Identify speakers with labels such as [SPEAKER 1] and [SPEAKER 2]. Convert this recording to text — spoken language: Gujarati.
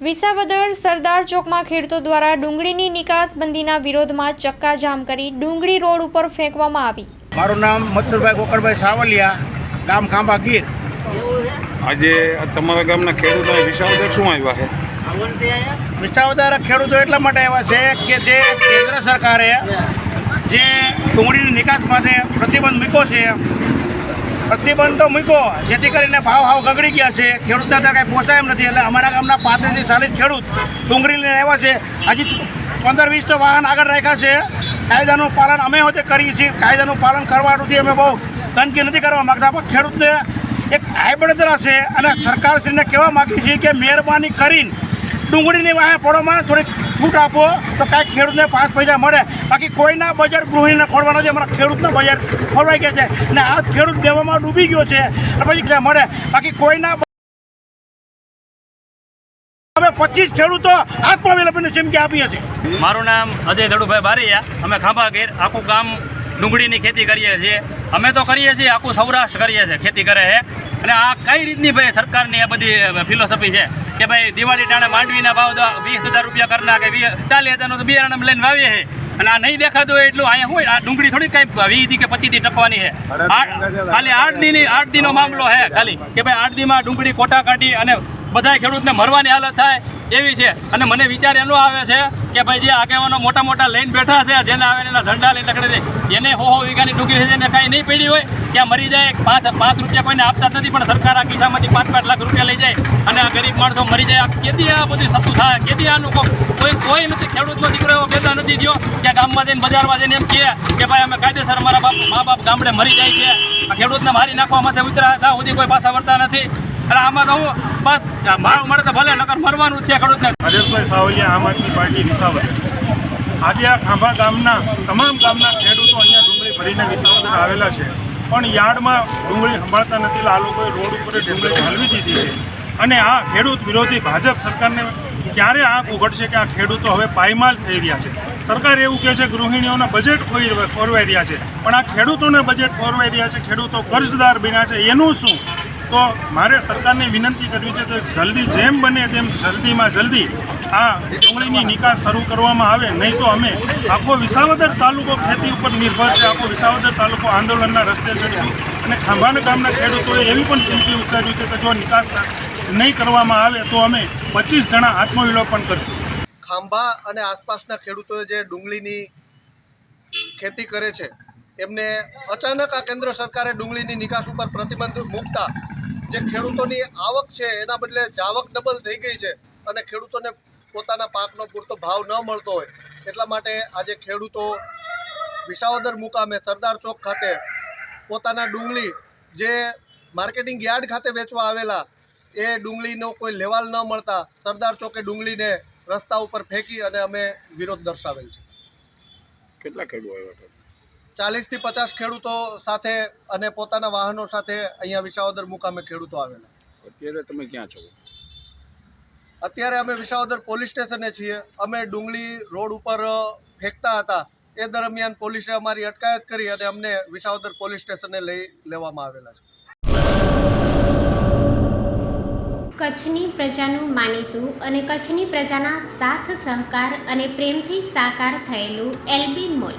[SPEAKER 1] વિસાવદર સરદાર ચોકમાં ખેડૂતો દ્વારા ડુંગળીની નિકાસબંધીના વિરોધમાં ચક્કાજામ કરી ડુંગળી રોડ ઉપર ફેંકવામાં આવી.
[SPEAKER 2] મારું નામ મથુરભાઈ ગોકળભાઈ સાવલિયા ગામ ખાંભા ગીર.
[SPEAKER 3] આજે તમારા ગામના ખેડૂતો વિસાવદર શું આવ્યા છે?
[SPEAKER 2] વિસાવદર ખેડૂતો એટલા માટે આવ્યા છે કે જે કેન્દ્ર સરકારે જે ડુંગળીની નિકાસ માટે પ્રતિબંધ મૂક્યો છે પ્રતિબંધ તો મૂક્યો, જેથી કરીને ભાવ હાવ ગગડી ગયા છે. ખેડૂતને ત્યાં કાંઈ પોસાય એમ નથી. એટલે અમારા ગામના પાંત્રીસથી ચાલીસ ખેડૂત ડુંગળી લઈને આવ્યા છે. હજી પંદર વીસ તો વાહન આગળ રાખ્યા છે. કાયદાનું પાલન અમે હોતે કરીએ છીએ. કાયદાનું પાલન કરવાથી અમે બહુ ગંદકી નથી કરવા માગતા. પણ ખેડૂતને એક હાઈબળતરા છે અને સરકારશ્રીને કહેવા માગીએ છીએ કે મહેરબાની કરીને ડુંગળીની વાહે પડોમાં થોડીક છૂટ આપો. તો કાંઈક ખેડૂતને પાંચ પૈસા મળે. બાકી કોઈના બજાર ગૃહિણીને ખોરવાનો છે. અમારા ખેડૂતના બજાર ખોરવાઈ ગયા છે. અને આ ખેડૂત દેવામાં ડૂબી ગયો છે. પછી ક્યાં મળે? બાકી કોઈના અમે પચીસ ખેડૂતો આત્મવિલોપનની ચીમકી આપીએ છીએ.
[SPEAKER 4] મારું નામ અજય ધડુભાઈ બારીયા. અમે ખાંભા ઘેર આખું ગામ ડુંગળીની ખેતી કરીએ છીએ. અમે તો કરીએ છીએ આખું સૌરાષ્ટ્ર કરીએ છીએ ખેતી કરે છે. અને આ કઈ રીતની ભાઈ સરકારની આ બધી ફિલોસોફી છે કે ભાઈ દિવાળી ટાણે માંડવીના ભાવ વીસ હજાર રૂપિયા કરના કે ચાલીસ હજારનું તો બિયારણ લઈને વાવીએ છીએ. અને આ નહીં દેખાતું હોય એટલું અહીંયા હોય આ ડુંગળી થોડી કઈ વીસ દી કે પચીસ દી ટકવાની છે ખાલી આઠ દીની આઠ દીનો મામલો છે ખાલી. કે ભાઈ આઠ દીમાં ડુંગળી કોટા કાઢી અને બધા ખેડૂતને મરવાની હાલત થાય એવી છે. અને મને વિચાર એનો આવે છે કે ભાઈ જે આગેવાનો મોટા મોટા લઈને બેઠા છે, જેને આવે એના ઝંડા લઈને લખડે છે, એને હો હો વીઘાની ડુંગળી છે એને કાંઈ નહીં પડી હોય ત્યાં મરી જાય, પાંચ પાંચ રૂપિયા કોઈને આપતા નથી, પણ સરકાર આ કિસ્સામાંથી પાંચ પાંચ લાખ રૂપિયા લઈ જાય અને આ ગરીબ માણસો મરી જાય. કેદી આ બધું સતું થાય? કેદી આનું કો- કોઈ કોઈ નથી, ખેડૂતનો દીકરો એવો નથી થયો કે ગામમાં જઈને બજારમાં જઈને એમ કહે કે ભાઈ અમે કાયદેસર મારા બાપ, મા બાપ ગામડે મરી જાય છે. આ ખેડૂતને મારી નાખવા માટે ઉતરા હતા, સુધી કોઈ પાછા વળતા નથી. અને આમાં તો હું બસ ભાવ મળે તો ભલે નકર મરવાનું છે.
[SPEAKER 5] હરેશભાઈ સાવલિયા આમ આદમી પાર્ટી વિસાવદર. આજે આ ગામના તમામ ગામના ખેડૂતો અહીંયા ડુંગળી ભરીને વિસાવદર આવેલા છે. પણ યાર્ડમાં ડુંગળી સંભાળતા નથી આ રોડ ઉપર ડુંગળી હલવી દીધી છે. અને આ ખેડૂત વિરોધી ભાજપ સરકારને ક્યારે આંખ ઉઘડશે કે આ ખેડૂતો હવે પાયમાલ થઈ રહ્યા છે? સરકાર એવું કહે છે, ગૃહિણીઓના બજેટ ખોરવાઈ રહ્યા છે. પણ આ ખેડૂતોના બજેટ ખોરવાઈ રહ્યા છે, ખેડૂતો કર્જદાર બન્યા છે. એનું શું? તો મારે સરકારને વિનંતી કરવી છે કે જલ્દી જેમ બને તેમ જલ્દીમાં જલ્દી આ ડુંગળીની નિકાસ શરૂ કરવામાં આવે. નહીં તો અમે આખો વિસાવદર તાલુકો ખેતી ઉપર નિર્ભર છે. આખો વિસાવદર તાલુકો આંદોલનના રસ્તે ચડીશું અને ખાંભાના ગામના ખેડૂતોએ એવી પણ ચીમકી ઉચ્ચાર્યું છે કે જો નિકાસ નહીં કરવામાં આવે તો અમે પચીસ જણા આત્મવિલોપન કરશું.
[SPEAKER 6] ખાંભા અને આસપાસના ખેડૂતોએ જે ડુંગળીની ખેતી કરે છે, એમને અચાનક આ કેન્દ્ર સરકારે ડુંગળીની નિકાસ ઉપર પ્રતિબંધ મૂકતા જે ખેડૂતોની આવક છે, એના બદલે જાવક ડબલ થઈ ગઈ છે અને ખેડૂતોને પોતાના પાકનો પૂરતો ભાવ ન મળતો હોય. એટલા માટે આજે ખેડૂતો વિસાવદર મુકામે સરદાર ચોક ખાતે પોતાના ડુંગળી જે માર્કેટિંગ યાર્ડ ખાતે વેચવા આવેલા, એ ડુંગળીનો કોઈ લેવાલ ન મળતા સરદાર ચોકે ડુંગળીને રસ્તા ઉપર ફેંકી અને અમે વિરોધ દર્શાવેલ છે.
[SPEAKER 3] કેટલા ખેડૂતો આવ્યા
[SPEAKER 6] ચાલીસથી પચાસ ખેડૂતો સાથે અને પોતાના વાહનો સાથે અહીંયા વિસાવદર મુકામે ખેડૂતો આવેલા.
[SPEAKER 3] અત્યારે તમે ક્યાં છો?
[SPEAKER 6] અત્યારે અમે વિસાવદર પોલીસ સ્ટેશને છીએ. અમે ડુંગળી રોડ ઉપર ફેંકતા હતા. એ દરમિયાન પોલીસે અમારી અટકાયત કરી અને અમને વિસાવદર પોલીસ સ્ટેશને લઈ લેવામાં આવેલા છે.
[SPEAKER 7] કચ્છની પ્રજાનું માનીતું અને કચ્છની પ્રજાના સાથ સહકાર અને પ્રેમથી સાકાર થયેલું એલબી મોલ.